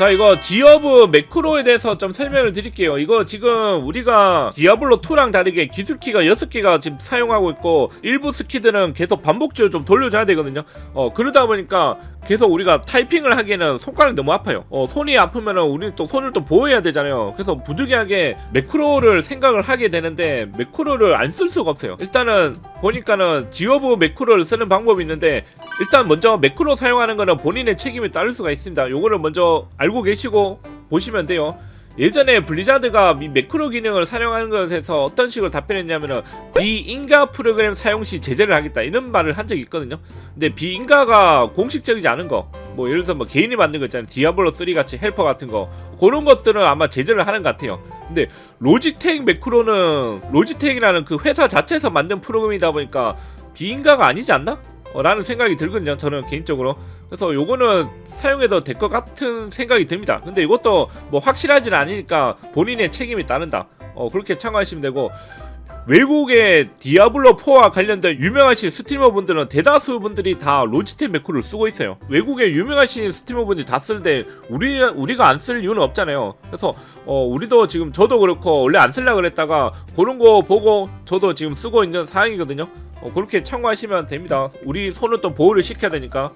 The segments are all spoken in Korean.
자 이거 디어브 매크로에 대해서 좀 설명을 드릴게요. 이거 지금 우리가 디아블로 2랑 다르게 기술키가 6개가 지금 사용하고 있고 일부 스키들은 계속 반복적으로 좀 돌려줘야 되거든요. 어 그러다 보니까 계속 우리가 타이핑을 하기에는 손가락이 너무 아파요. 어 손이 아프면은 우리 또 손을 또 보호해야 되잖아요. 그래서 부득이하게 매크로를 생각을 하게 되는데 매크로를 안 쓸 수가 없어요. 일단은 보니까는 디어브 매크로를 쓰는 방법이 있는데 일단 먼저 매크로 사용하는 거는 본인의 책임을 따를 수가 있습니다. 요거를 먼저 알고 계시고 보시면 돼요. 예전에 블리자드가 이 매크로 기능을 사용하는 것에서 어떤 식으로 답변했냐면은 비인가 프로그램 사용 시 제재를 하겠다 이런 말을 한 적이 있거든요. 근데 비인가가 공식적이지 않은 거, 뭐 예를 들어서 뭐 개인이 만든 거 있잖아요. 디아블로 3 같이 헬퍼 같은 거 그런 것들은 아마 제재를 하는 것 같아요. 근데 로지텍 매크로는 로지텍이라는 그 회사 자체에서 만든 프로그램이다 보니까 비인가가 아니지 않나? 어, 라는 생각이 들거든요. 저는 개인적으로. 그래서 요거는 사용해도 될 것 같은 생각이 듭니다. 근데 이것도 뭐 확실하진 않으니까 본인의 책임이 따른다. 어, 그렇게 참고하시면 되고 외국의 디아블로 4와 관련된 유명하신 스트리머 분들은 대다수 분들이 다 로지텍 매크로를 쓰고 있어요. 외국의 유명하신 스트리머 분들이 다 쓰는데 우리 우리가 안 쓸 이유는 없잖아요. 그래서 어, 우리도 지금 저도 그렇고 원래 안 쓸라 그랬다가 그런 거 보고 저도 지금 쓰고 있는 상황이거든요. 어, 그렇게 참고하시면 됩니다. 우리 손을 또 보호를 시켜야 되니까.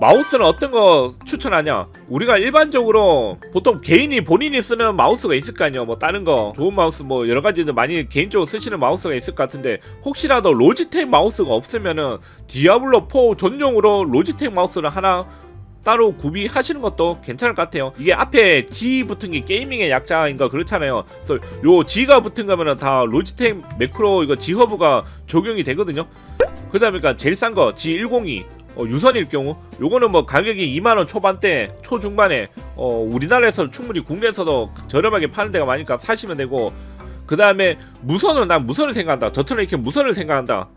마우스는 어떤 거 추천하냐? 우리가 일반적으로 보통 개인이 본인이 쓰는 마우스가 있을 거 아니에요. 뭐 다른 거 좋은 마우스 뭐 여러 가지들 많이 개인적으로 쓰시는 마우스가 있을 것 같은데 혹시라도 로지텍 마우스가 없으면은 디아블로 4 전용으로 로지텍 마우스를 하나 따로 구비하시는 것도 괜찮을 것 같아요. 이게 앞에 G 붙은 게 게이밍의 약자인 거 그렇잖아요. 그래서 요 G가 붙은 거면은 다 로지텍 매크로 이거 G 허브가 적용이 되거든요. 그러다 보니까 제일 싼 거 G102 어, 유선일 경우 요거는 뭐 가격이 2만원 초반대 초중반에 어, 우리나라에서 충분히 국내에서도 저렴하게 파는 데가 많으니까 사시면 되고 그 다음에 무선은 난 무선을 생각한다. 저처럼 이렇게 무선을 생각한다.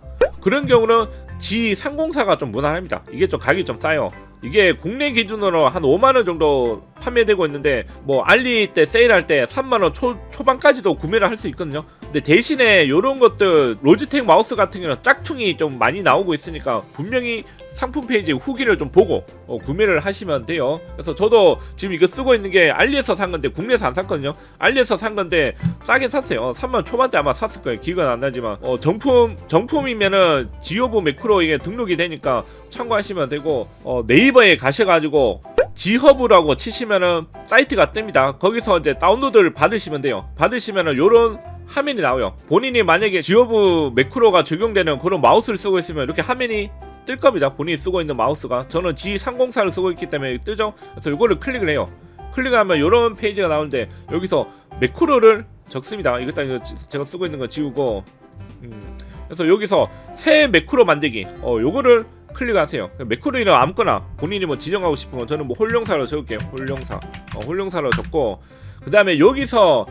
그런 경우는 G304가 좀 무난합니다. 이게 좀 가격이 좀 싸요. 이게 국내 기준으로 한 5만원 정도 판매되고 있는데 뭐 알리 때 세일할 때 3만원 초, 초반까지도 구매를 할 수 있거든요. 근데 대신에 요런 것들 로지텍 마우스 같은 경우는 짝퉁이 좀 많이 나오고 있으니까 분명히 상품 페이지 후기를 좀 보고 어, 구매를 하시면 돼요. 그래서 저도 지금 이거 쓰고 있는 게 알리에서 산 건데 국내에서 안 샀거든요. 알리에서 산 건데 싸게 샀어요. 3만 초반대 아마 샀을 거예요. 기억은 안 나지만 어, 정품 정품이면은 지오브 매크로 이게 등록이 되니까 참고하시면 되고 어, 네이버에 가셔가지고 지허브라고 치시면은 사이트가 뜹니다. 거기서 이제 다운로드를 받으시면 돼요. 받으시면은 요런 화면이 나와요. 본인이 만약에 지오브 매크로가 적용되는 그런 마우스를 쓰고 있으면 이렇게 화면이 뜰 겁니다. 본인이 쓰고 있는 마우스가 저는 G304를 쓰고 있기 때문에 뜨죠. 그래서 이거를 클릭을 해요. 클릭하면 이런 페이지가 나오는데 여기서 매크로를 적습니다. 이거 지- 제가 쓰고 있는 거 지우고 음, 그래서 여기서 새 매크로 만들기 어 요거를 클릭하세요. 매크로 이름 아무거나 본인이 뭐 지정하고 싶은 거 저는 뭐 홀용사로 적을게요. 홀용사 어, 홀용사로 적고 그 다음에 여기서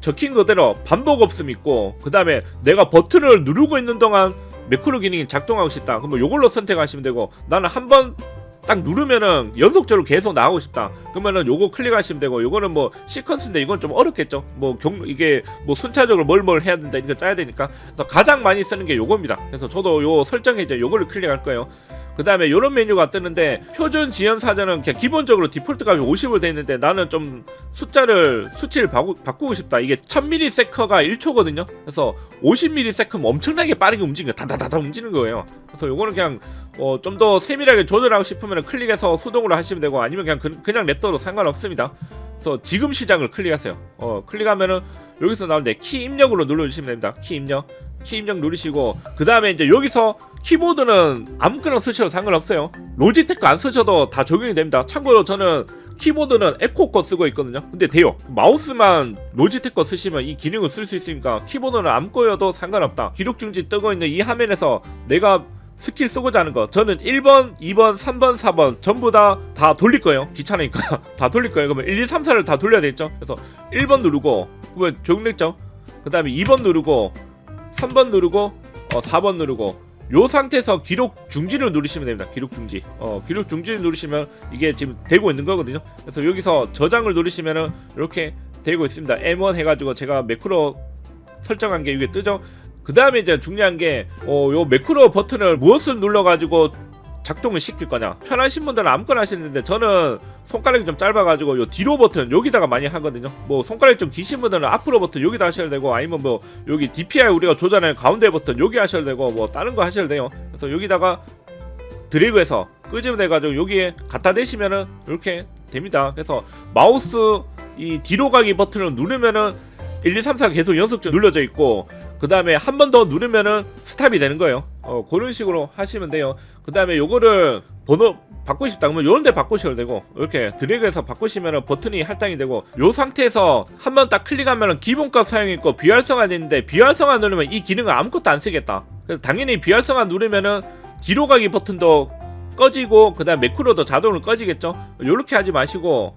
적힌 그대로 반복 없음 있고 그 다음에 내가 버튼을 누르고 있는 동안 매크로 기능이 작동하고 싶다. 그러면 요걸로 선택하시면 되고 나는 한 번 딱 누르면은 연속적으로 계속 나오고 싶다. 그러면은 요거 클릭하시면 되고 요거는 뭐 시퀀스인데 이건 좀 어렵겠죠. 뭐 경 이게 뭐 순차적으로 뭘 뭘 해야 된다 이거 짜야 되니까. 그래서 가장 많이 쓰는 게 요겁니다. 그래서 저도 요 설정에 이제 요거를 클릭할 거예요. 그 다음에 요런 메뉴가 뜨는데 표준 지연 사전은 그냥 기본적으로 디폴트 값이 50으로 돼 있는데 나는 좀 숫자를 수치를 바꾸, 바꾸고 싶다 이게 1000ms가 1초거든요 그래서 50ms면 엄청나게 빠르게 움직이는 거야 다다다다 움직이는 거예요 그래서 요거는 그냥 어, 좀 더 세밀하게 조절하고 싶으면 클릭해서 수동으로 하시면 되고 아니면 그냥 그, 그냥 냅 둬도 상관없습니다 그래서 지금 시작을 클릭하세요 어 클릭하면은 여기서 나오는데 키 입력으로 눌러주시면 됩니다 키 입력 키 입력 누르시고 그 다음에 이제 여기서 키보드는 아무거나 쓰셔도 상관없어요. 로지텍 거안 쓰셔도 다 적용이 됩니다. 참고로 저는 키보드는 에코 거 쓰고 있거든요. 근데 돼요. 마우스만 로지텍 거 쓰시면 이 기능을 쓸 수 있으니까 키보드는 안 꺼여도 상관없다. 기록 중지 뜨고 있는 이 화면에서 내가 스킬 쓰고자 하는 거 저는 1번, 2번, 3번, 4번 전부 다 다 돌릴 거예요. 귀찮으니까 다 돌릴 거예요. 그러면 1, 2, 3, 4를 다 돌려야 되겠죠. 그래서 1번 누르고 그러면 적용됐죠. 그 다음에 2번 누르고 3번 누르고 어, 4번 누르고 요 상태에서 기록 중지를 누르시면 됩니다. 기록 중지. 어, 기록 중지를 누르시면 이게 지금 되고 있는 거거든요. 그래서 여기서 저장을 누르시면은 이렇게 되고 있습니다. M1 해가지고 제가 매크로 설정한 게 위에 뜨죠. 그 다음에 이제 중요한 게, 어, 요 매크로 버튼을 무엇을 눌러가지고 작동을 시킬 거냐. 편하신 분들은 아무거나 하시는데 저는 손가락이 좀 짧아가지고 요 뒤로 버튼 여기다가 많이 하거든요. 뭐 손가락이 좀 기신 분들은 앞으로 버튼 여기다 하셔야 되고 아니면 뭐 여기 DPI 우리가 조절하는 가운데 버튼 여기 하셔야 되고 뭐 다른 거 하셔야 돼요. 그래서 여기다가 드래그해서 끄집어 내가지고 여기에 갖다 대시면은 이렇게 됩니다. 그래서 마우스 이 뒤로 가기 버튼을 누르면은 1, 2, 3, 4 계속 연속적으로 눌러져 있고 그 다음에 한 번 더 누르면은 스탑이 되는 거예요. 어, 그런 식으로 하시면 돼요. 그 다음에 요거를 번호 바꾸고 싶다 그러면 요런 데 바꾸셔도 되고 이렇게 드래그해서 바꾸시면은 버튼이 할당이 되고 요 상태에서 한 번 딱 클릭하면은 기본값 사용있고 비활성화 되는데 비활성화 누르면 이 기능을 아무것도 안 쓰겠다. 그래서 당연히 비활성화 누르면은 뒤로 가기 버튼도 꺼지고 그 다음 매크로도 자동으로 꺼지겠죠. 요렇게 하지 마시고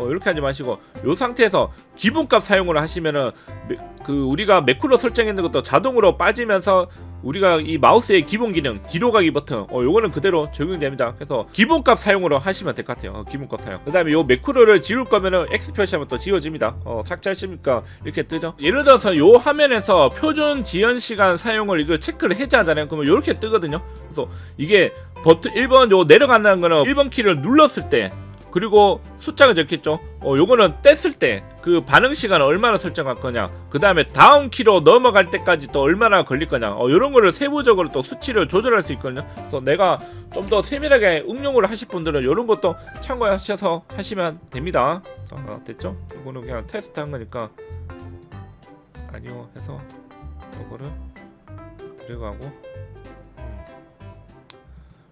어, 이렇게 하지 마시고 요 상태에서 기본값 사용을 하시면은 매- 그 우리가 매크로 설정했는 것도 자동으로 빠지면서 우리가 이 마우스의 기본 기능 뒤로 가기 버튼 어 요거는 그대로 적용됩니다. 그래서 기본값 사용으로 하시면 될 것 같아요. 어, 기본값 사용. 그 다음에 요 매크로를 지울 거면은 X 표시하면 또 지워집니다. 어 삭제하십니까 이렇게 뜨죠. 예를 들어서 요 화면에서 표준 지연 시간 사용을 이거 체크를 해제하잖아요. 그러면 요렇게 뜨거든요. 그래서 이게 버튼 1번 요 내려간다는 거는 1번 키를 눌렀을 때 그리고 숫자가 적혔죠. 어, 요거는 뗐을 때 그 반응 시간을 얼마나 설정할 거냐. 그 다음에 다음 키로 넘어갈 때까지 또 얼마나 걸릴 거냐. 어, 요런 거를 세부적으로 또 수치를 조절할 수 있거든요. 그래서 내가 좀 더 세밀하게 응용을 하실 분들은 요런 것도 참고하셔서 하시면 됩니다. 자, 어, 됐죠? 요거는 그냥 테스트 한 거니까 아니요 해서 요거를 들어가고